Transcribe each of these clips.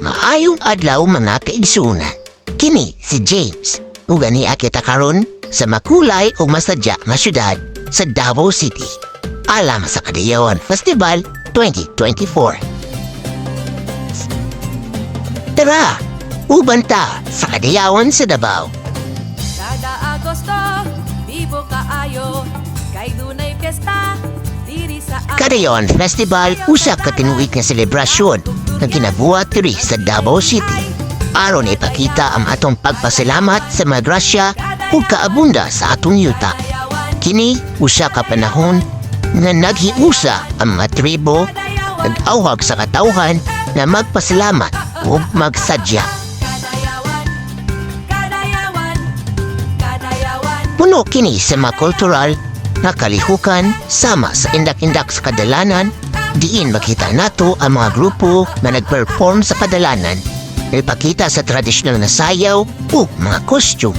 Maayong adlaw mga kaigsunan. Kini si James. Ug ani kita karon sa makulay ug masadya nga syudad sa Davao City. Alam sa Kadayawan Festival 2024. Tara, uban ta sa Kadayawan sa Davao. Kada Agosto, bibo kaayo, kay dunay sa Kadayawan Festival usa ka tinuig nga selebrasyon nga ginabuhat diri sa Davao City. Aron ipakita ang atong pagpasalamat sa mga grasya ug kaabunda sa atong yuta. Kini usa ka panahon nga naghiusa ang mga tribo nag-awhag sa katawhan na magpasalamat ug magsadya. Puno kini sa mga kultural na kalihukan sama sa indak-indak sa kadalanan diin makita nato ang mga grupo na nag-perform sa kadalanan ipakita sa tradisyonal na sayaw ug mga costume.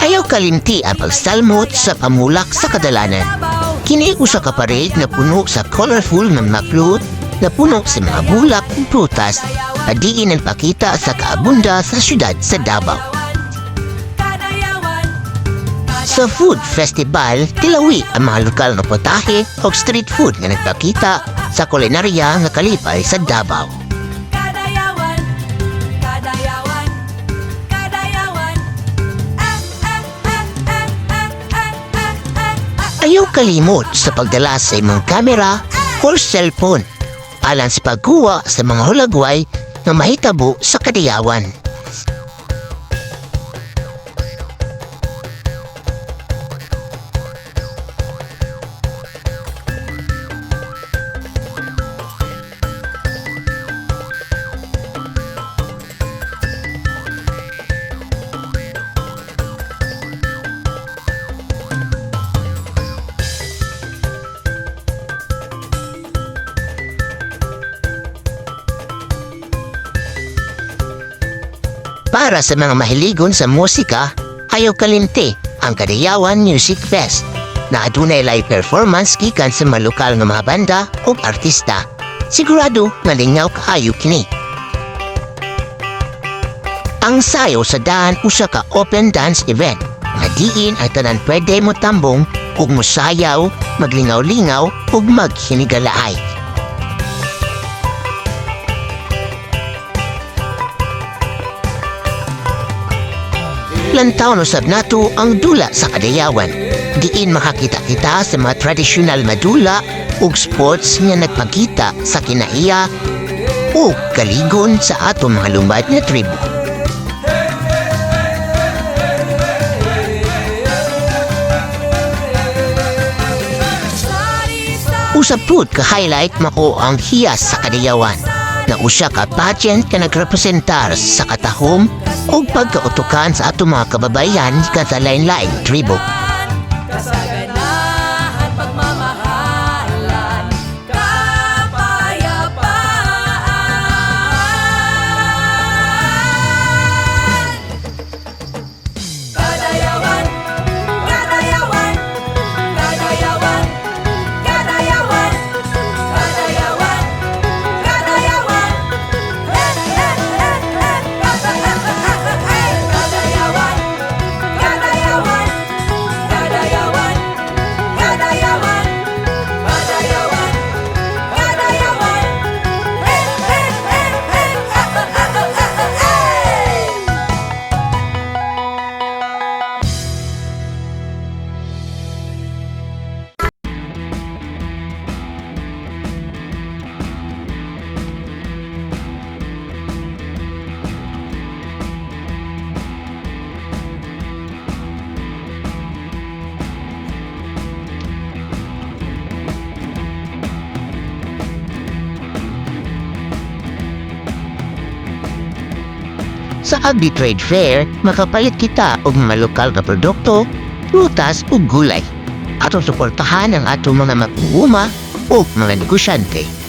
Ayaw kalimti ang pagsalmot sa pamulak sa kadalanan. Kini usa ka parade na puno sa colorful mga fruit na puno sa mga bulak ug prutas na diin nagpakita sa kaabunda sa syudad sa Davao. Sa food festival, tilawi ang mga lokal na potahe o street food nga nagpakita sa kulinarya nga kalipay sa Davao. kadayawan, kadayawan, kadayawan. Ayaw kalimot sa pagdala sa imong kamera or cellphone alang sa pagkuha sa mga hulagway na mahitabo sa kadayawan. Para sa mga mahiligon sa musika, ayaw kalimti ang Kadayawan Music Fest na adunay live performance gikan sa mga lokal nga mga banda o artista. Sigurado nga lingaw kaayo kini. Ang sayo sa daan usa ka open dance event nga diin ang tanan pwede mo tambong ug musayaw, maglingaw-lingaw ug maghinigalaay. Lantaw no sab nato ang dula sa kadayawan. Diin makakita kita sa mga tradisyonal na dula ug sports nga nagpakita sa kinaiya o kaligon sa ato mga lumad nga tribo. Usap pud ka highlight mako ang hiyas sa kadayawan na usa ka pageant ka nagrepresentar sa katahom o pagkautukan sa ato mga kababayan sa lain-laing tribo. Sa Agri Trade Fair, makapalit kita og mga lokal na produkto, prutas ug gulay. Atong suportahan ang atong mga makuhuma o mga negosyante.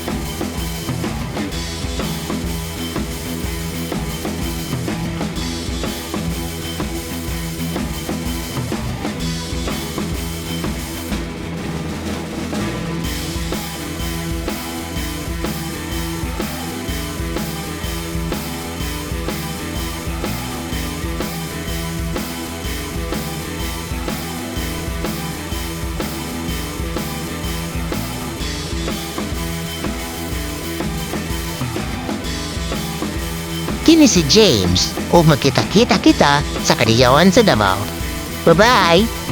Kini si James o magkita-kita kita sa kadiyawan sa Davao. Bye-bye!